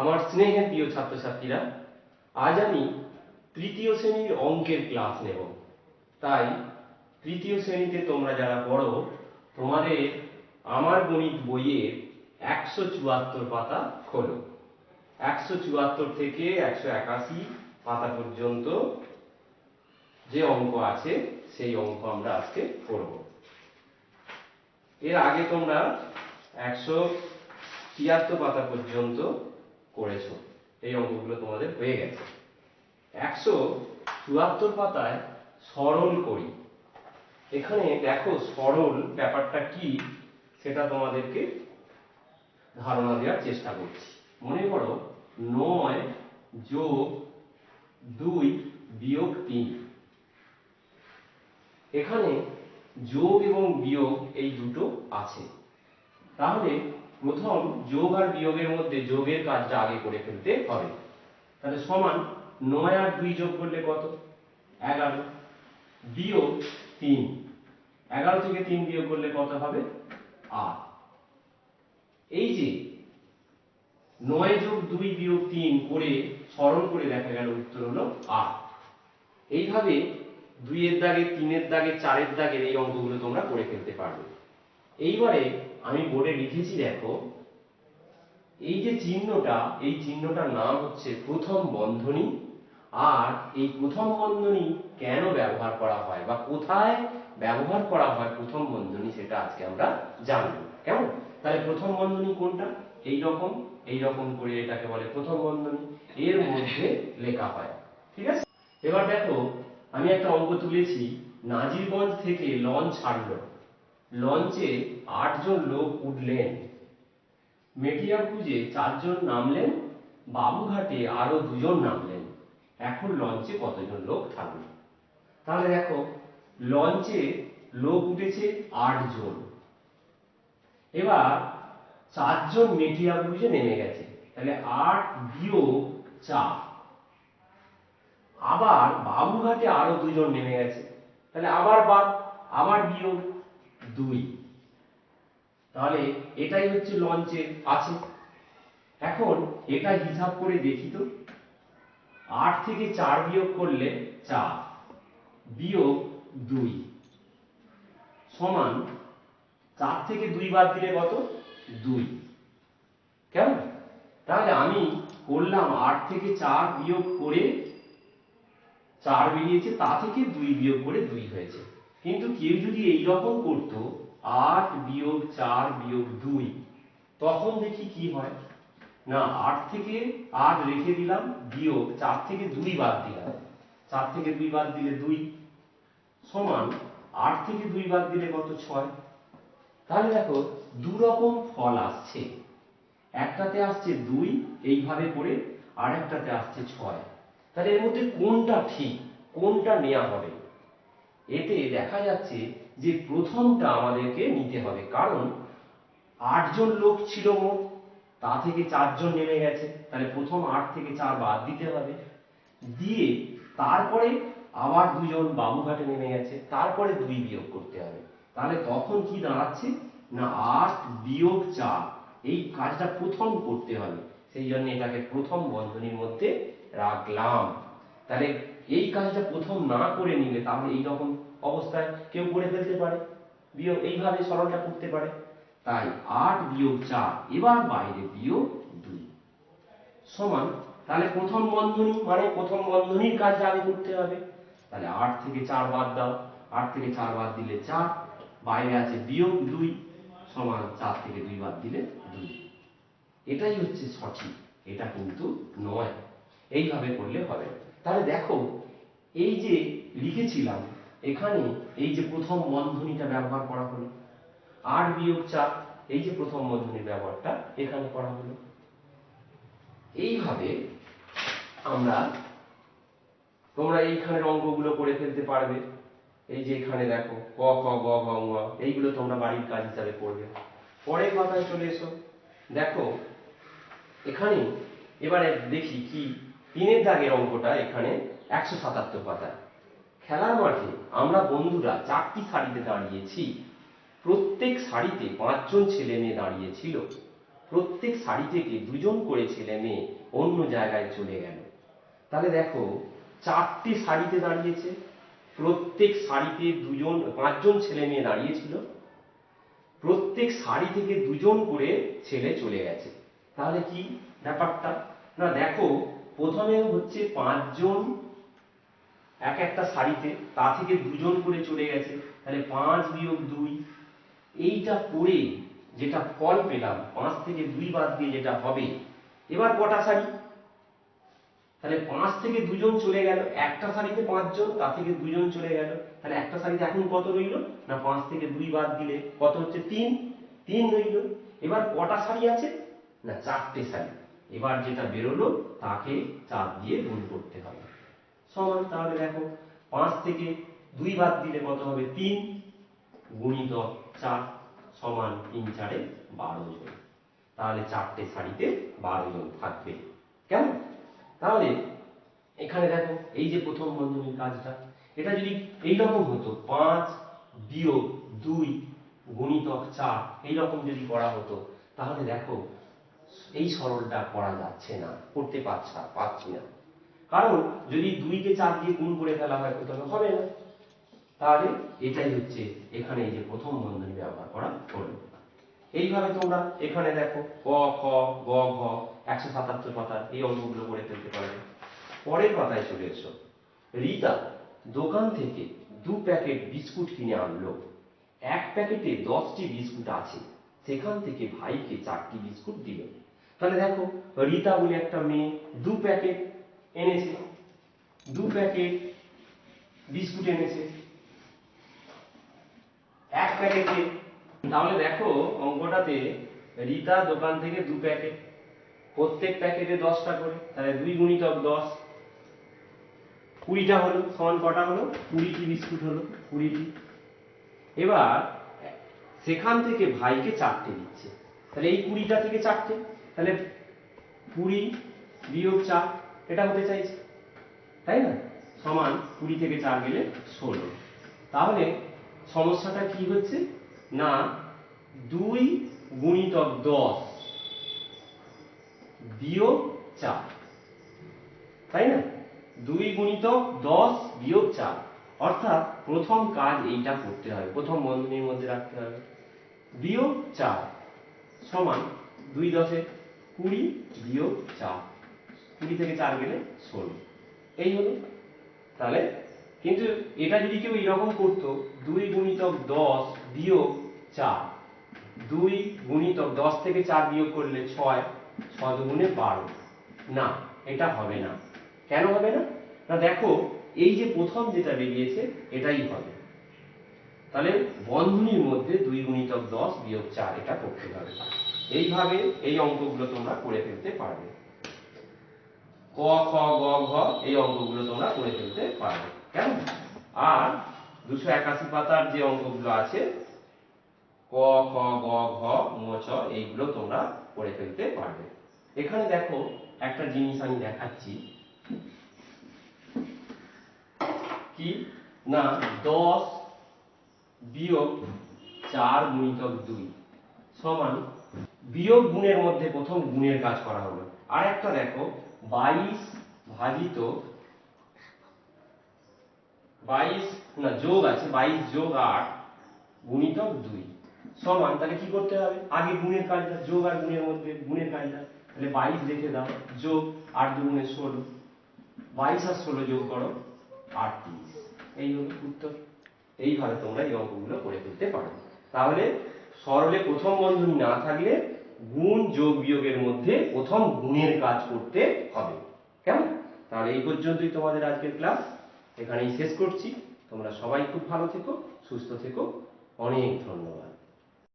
আমার স্নেহের প্রিয় ছাত্রছাত্রীরা, আজ আমি তৃতীয় শ্রেণির অঙ্কের ক্লাস নেব। তাই তৃতীয় শ্রেণীতে তোমরা যারা পড়ো, তোমাদের আমার গণিত বইয়ের একশো চুয়াত্তর পাতা খোলো। একশো চুয়াত্তর থেকে একশো একাশি পাতা পর্যন্ত যে অঙ্ক আছে, সেই অঙ্ক আমরা আজকে করব এর আগে তোমরা একশো তিয়াত্তর পাতা পর্যন্ত করেছ। এই অঙ্কগুলো তোমাদের হয়ে গেছে। একশো চুয়াত্তর পাতায় সরল করি। এখানে দেখো সরল ব্যাপারটা কি, সেটা তোমাদেরকে ধারণা দেওয়ার চেষ্টা করছি। মনে করো নয় যোগ দুই বিয়োগ তিন। এখানে যোগ এবং বিয়োগ এই দুটো আছে। তাহলে প্রথম যোগ আর বিয়োগের মধ্যে যোগের কাজটা আগে করে ফেলতে হবে। তাহলে সমান নয় আর দুই যোগ করলে কত? এগারো। বিয়োগ তিন। এগারো থেকে তিন বিয়োগ করলে কত হবে? আট। এই যে নয় যোগ দুই বিয়োগ তিন করে স্মরণ করে দেখা গেল উত্তর হলো আট। এইভাবে দুইয়ের দাগে, তিনের দাগে, চারের দাগের এই অঙ্কগুলো তোমরা করে ফেলতে পারবে। এইবারে আমি বোর্ডে লিখেছি, দেখো। এই যে চিহ্নটা, এই চিহ্নটার নাম হচ্ছে প্রথম বন্ধনী। আর এই প্রথম বন্ধনী কেন ব্যবহার করা হয় বা কোথায় ব্যবহার করা হয় প্রথম বন্ধনী, সেটা আজকে আমরা জানব। কেমন? তাহলে প্রথম বন্ধনী কোনটা? এই রকম এই রকম করে এটাকে বলে প্রথম বন্ধনী। এর মধ্যে লেখা হয়। ঠিক আছে? এবার দেখো, আমি একটা অঙ্ক তুলেছি। নাজিরগঞ্জ থেকে লঞ্চ ছাড়লো লঞ্চে আটজন লোক উঠলেন। মেটিয়াপুজে চারজন নামলেন, বাবুঘাটে আরও দুজন নামলেন। এখন লঞ্চে কতজন লোক থাকবে? তাহলে দেখো, লঞ্চে লোক উঠেছে আটজন। এবার চারজন মেটিয়াপুজে নেমে গেছে। তাহলে আট বিয়োগ চার। আবার বাবুঘাটে আরও দুজন নেমে গেছে। তাহলে আবার বাদ, আবার বিয়োগ দুই। তাহলে এটাই হচ্ছে লঞ্চের আছে। এখন এটা হিসাব করে দেখি তো। আট থেকে চার বিয়োগ করলে চার, বিয়োগ দুই সমান চার থেকে দুই বাদ দিলে কত? দুই। কেমন? তাহলে আমি করলাম আট থেকে চার বিয়োগ করে চার বেরিয়েছে, তা থেকে দুই বিয়োগ করে দুই হয়েছে। কিন্তু কেউ যদি এই রকম করতো আট বিয়োগ চার বিয়োগ দুই। তখন দেখি কি হয়? না, আট থেকে আট রেখে দিলাম, বিয়োগ চার থেকে দুই বাদ দিলাম। চার থেকে দুই বাদ দিলে দুই সমান আট থেকে দুই বাদ দিলে কত? ছয়। তাহলে দেখো, দু রকম ফল আসছে। একটাতে আসছে দুই, এইভাবে করে আর একটাতে আসছে ছয়। তাহলে এর মধ্যে কোনটা ঠিক, কোনটা নেওয়া হবে? এতে দেখা যাচ্ছে যে প্রথমটা আমাদেরকে নিতে হবে। কারণ আটজন লোক ছিল মোট, তা থেকে চারজন নেমে গেছে। তাহলে প্রথম আট থেকে চার বাদ দিতে হবে। দিয়ে তারপরে আবার দুজন বাবুঘাটে নেমে গেছে, তারপরে দুই বিয়োগ করতে হবে। তাহলে তখন কি দাঁড়াচ্ছে? না, আট বিয়োগ চার, এই কাজটা প্রথম করতে হবে। সেই জন্য এটাকে প্রথম বন্ধনীর মধ্যে রাখলাম। তাহলে এই কাজটা প্রথম না করে নিলে তাহলে এই রকম অবস্থায় কেউ করে ফেলতে পারে, বিয়োগ এইভাবে সরলটা করতে পারে। তাই আট বিয়োগ চার, এবার বাইরে বিয়োগ দুই। সমান, তাহলে প্রথম বন্ধনী মানে প্রথম বন্ধনীর কাজ আগে করতে হবে। তাহলে আট থেকে চার বাদ দাও, আট থেকে চার বাদ দিলে চার, বাইরে আছে বিয়োগ দুই, সমান চার থেকে দুই বাদ দিলে দুই। এটাই হচ্ছে সঠিক, এটা কিন্তু নয়। এইভাবে করলে হবে। না। তাহলে দেখো, এই যে লিখেছিলাম, এখানে এই যে প্রথম বন্ধনীটা ব্যবহার করা হলো আট বিয়োগ চার, এই যে প্রথম বন্ধনীর ব্যবহারটা এখানে করা হলো। এইভাবে আমরা, তোমরা এইখানের অঙ্কগুলো করে ফেলতে পারবে। এই যে এখানে দেখো, ক, খ, গ ঙ, এইগুলো তোমরা বাড়ির কাজ হিসাবে করবে। পরের কথায় চলে এসো। দেখো, এখানে এবারে দেখি কি তিনের দাগের অঙ্কটা এখানে একশো সাতাত্তর পাতা খেলার মাঠে আমরা বন্ধুরা চারটি সারিতে দাঁড়িয়েছি। প্রত্যেক সারিতে পাঁচজন ছেলে মেয়ে দাঁড়িয়েছিল। প্রত্যেক সারি থেকে দুজন করে ছেলে মেয়ে অন্য জায়গায় চলে গেল। তাহলে দেখো, চারটি সারিতে দাঁড়িয়েছে। প্রত্যেক সারিতে দুজন, পাঁচজন ছেলে মেয়ে দাঁড়িয়েছিল। প্রত্যেক সারি থেকে দুজন করে ছেলে চলে গেছে। তাহলে কি ব্যাপারটা? না, দেখো প্রথমে হচ্ছে পাঁচজন এক একটা সারিতে তা থেকে দুজন করে চলে গেছে। তাহলে পাঁচ বিয়োগ দুই। এইটা করে যেটা ফল পেলাম, পাঁচ থেকে দুই বাদ দিয়ে যেটা হবে, এবার কটা সারি তাহলে পাঁচ থেকে দুজন চলে গেল, একটা সারিতে পাঁচজন, তা থেকে দুজন চলে গেল। তাহলে একটা সারিতে এখন কত রইল? না পাঁচ থেকে দুই বাদ দিলে কত হচ্ছে? তিন। তিন রইল। এবার কটা সারি আছে? না, চারটে সারি এবার যেটা বেরোলো, তাকে চার দিয়ে গুণ করতে হবে। সমান, তাহলে দেখো, পাঁচ থেকে দুই বাদ দিলে কত হবে? তিন গুণিতক চার সমান তিন চারে বারো জন। তাহলে চারটে শাড়িতে বারো জন থাকবে। কেমন? তাহলে এখানে দেখো, এই যে প্রথম বন্ধনীর কাজটা, এটা যদি এইরকম হতো, পাঁচ বিয়োগ দুই গুণিতক চার, এইরকম যদি করা হতো, তাহলে দেখো এই সরলটা করা যাচ্ছে না, করতে পারছি না পাচ্ছি না। কারণ যদি দুইকে চার দিয়ে গুণ করে ফেলা হয় তবে হবে না। তাহলে এটাই হচ্ছে এখানে এই যে প্রথম বন্ধনী ব্যবহার করা হলো। এইভাবে তোমরা এখানে দেখো, ক, খ, গ, ঘ, একশো সাতাত্তর পাতার এই অঙ্কগুলো করে ফেলতে পারবে। পরের পাতায় চলে এসো। রিতা দোকান থেকে দু প্যাকেট বিস্কুট কিনে আনলো। এক প্যাকেটে দশটি বিস্কুট আছে। সেখান থেকে ভাইকে চারটি বিস্কুট দিল। তাহলে দেখো, রিতা বলে একটা মেয়ে দু প্যাকেট এনেছে। দু প্যাকেট বিস্কুট এনেছে। এক প্যাকেটে তাহলে দেখো, অঙ্কটাতে রিতা দোকান থেকে দু প্যাকেট, প্রত্যেক প্যাকেটে দশটা করে। তাহলে দুই গুণিতক দশ। কুড়িটা হলো, সমান কটা হলো? কুড়িটি বিস্কুট হলো, কুড়িটি। এবার সেখান থেকে ভাইকে চারটে দিচ্ছে। তাহলে এই কুড়িটা থেকে চারটে। তাহলে কুড়ি বিয়োগ চার, এটা হতে চাইছে। তাই না? সমান কুড়ি থেকে চার গেলে ষোলো। তাহলে সমস্যাটা কি হচ্ছে? না, দুই গুণিতক দশ বিয়োগ চার। তাই না? দুই গুণিতক দশ বিয়োগ চার। অর্থাৎ প্রথম কাজ এইটা করতে হবে। প্রথম বন্ধনীর মধ্যে রাখতে হবে। বিয়োগ চার সমান দুই দশে কুড়ি বিয়োগ চার। কুড়ি থেকে চার গেলে ষোলো। এই হলো। তাহলে কিন্তু এটা যদি কেউ এরকম করতো, দুই গুণিতক দশ বিয়োগ চার। দুই গুণিতক দশ থেকে চার বিয়োগ করলে ছয় ছয় দুগুণে বারো। না, এটা হবে না। কেন হবে না? না, দেখো, এই যে প্রথম যেটা বেরিয়েছে, এটাই হবে। তাহলে বন্ধনীর মধ্যে দুই গুণিতক দশ বিয়োগ চার, এটা করতে হবে। এইভাবে এই অঙ্কগুলো তোমরা করে ফেলতে পারবে। ক, খ, গ, ঘ, এই অঙ্কগুলো তোমরা করে ফেলতে পারবে। কেমন? আর দুশো একাশি পাতার যে অঙ্কগুলো আছে, ক, খ, গ, ঘ চ, এইগুলো তোমরা করে ফেলতে পারবে। এখানে দেখো, একটা জিনিস আমি দেখাচ্ছি। কি? না, দশ বিয়োগ চার গুণিতক দুই সমান বিয়োগ গুণের মধ্যে প্রথম গুণের কাজ করা হলো। আর একটা দেখো, বাইশ ভাজিত বাইশ, না, যোগ আছে, বাইশ যোগ আট গুণিতক দুই সমান, তাহলে কি করতে হবে? আগে গুণের কাজটা, যোগ আর গুণের মধ্যে, গুণের কাজটা। তাহলে বাইশ রেখে দাও, যোগ আট দুগুণে ষোলো, বাইশ আর ষোলো যোগ করো আটত্রিশ। এই হলো উত্তর। এইভাবে তোমরা এই অঙ্কগুলো করে ফেলতে পারো। তাহলে সরলে প্রথম বন্ধনী না থাকলে গুণ যোগ বিয়োগের মধ্যে প্রথম গুণের কাজ করতে হবে। কেমন? তাহলে এই পর্যন্তই তোমাদের আজকের ক্লাস। এখানেই শেষ করছি। তোমরা সবাই খুব ভালো থেকো, সুস্থ থেকো। অনেক ধন্যবাদ।